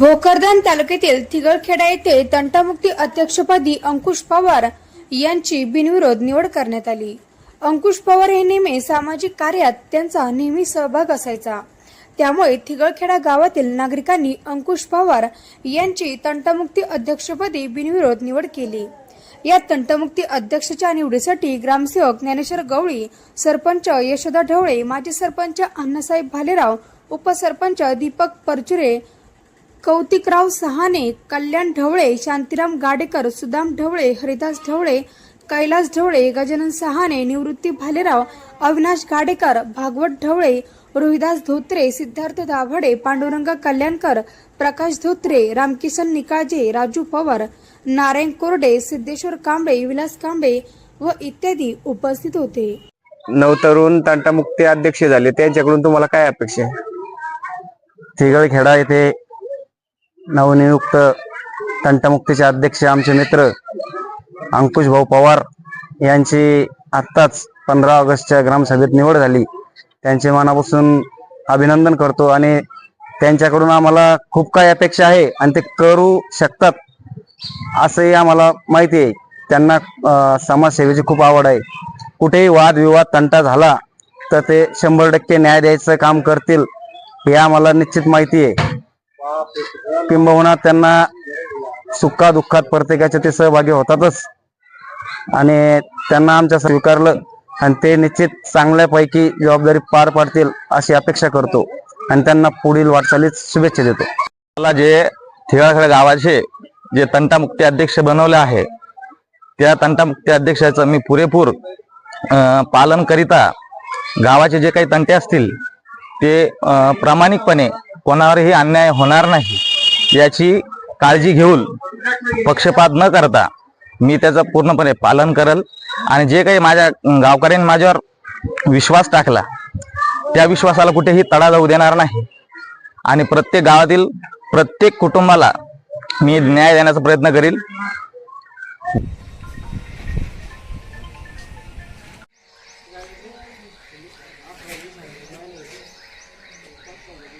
भोकरदन तालुक्यातील तिगळखेडा येथे तंटामुक्ती अध्यक्षपदी अंकुश पवार यांची बिनविरोध निवड करण्यात आली. अंकुश पवार हे नेहमी सामाजिक कार्यात त्यांचा नेहमी सहभाग असायचा. त्यामुळे थिगळखेडा गावातील नागरिकांनी अंकुश पवार यांची तंटमुक्ती अध्यक्षपदी बिनविरोध निवड केली. या तंटमुक्ती अध्यक्षाच्या निवडीसाठी ग्रामसेवक ज्ञानेश्वर गवळी सरपंच यशोदा ढवळे माजी सरपंच अण्णासाहेब भालेराव उपसरपंच दीपक परचुरे कौतिकराव सहाने कल्याण ढवळे शांतीराम गाडेकर सुदाम ढवळे हरिदास ढवळे कैलास ढवळे गजानन सहाने निवृत्ती भालेराव अविनाश गाडेकर भागवत ढवळे रोहिदास धोत्रे सिद्धार्थ दाभडे पांडुरंग कल्याणकर प्रकाश धोत्रे रामकिशन निकाळजे राजू पवार नारायण कोरडे सिद्धेश्वर कांबळे विलास कांबळे व इत्यादी उपस्थित होते. नवतरुण तंटामुक्ती अध्यक्ष झाले. त्यांच्याकडून तुम्हाला काय अपेक्षा आहे? येथे नवनियुक्त तंटामुक्तीचे अध्यक्ष आमचे मित्र अंकुश भाऊ पवार यांची आत्ताच पंधरा ऑगस्टच्या ग्रामसभेत निवड झाली. त्यांचे मनापासून अभिनंदन करतो आणि त्यांच्याकडून आम्हाला खूप काही अपेक्षा आहे आणि ते करू शकतात असंही आम्हाला माहिती आहे. त्यांना समाजसेवेची खूप आवड आहे. कुठेही वादविवाद तंटा झाला तर ते शंभर टक्के न्याय द्यायचं काम करतील हे आम्हाला निश्चित माहिती आहे. किंबहुना त्यांना सुखा दुःखात प्रत्येकाचे ते सहभागी होतातच. आणि त्यांना आमच्या स्वीकारलं आणि ते निश्चित चांगल्यापैकी जबाबदारी पार पाडतील अशी अपेक्षा करतो. आणि त्यांना पुढील वाटचालीत शुभेच्छा देतो. मला जे थिगाळखेडा गावाचे जे तंटामुक्ती अध्यक्ष बनवले आहे त्या तंटामुक्ती अध्यक्षाचं मी पुरेपूर पालन करिता गावाचे जे काही तंटे असतील ते प्रामाणिकपणे कोणावरही अन्याय होणार नाही याची काळजी घेऊन पक्षपात न करता मी त्याचं पूर्णपणे पालन करल. आणि जे काही माझ्या गावकऱ्यांनी माझ्यावर विश्वास टाकला त्या विश्वासाला कुठेही तडा जाऊ देणार नाही. आणि प्रत्येक गावातील प्रत्येक कुटुंबाला मी न्याय देण्याचा प्रयत्न करील.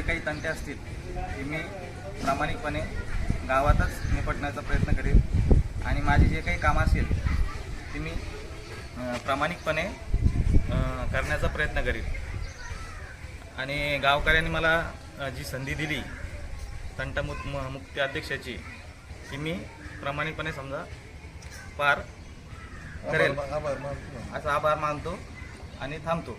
जे काही तंटे असतील ते मी प्रामाणिकपणे गावातच निपटण्याचा प्रयत्न करेन. आणि माझी जे काही कामं असेल ते मी प्रामाणिकपणे करण्याचा प्रयत्न करेन. आणि गावकऱ्यांनी मला जी संधी दिली तंटमुक्त मुक्ती अध्यक्षाची ती मी प्रामाणिकपणे समजा पार करेल. असा आभार मानतो आणि थांबतो.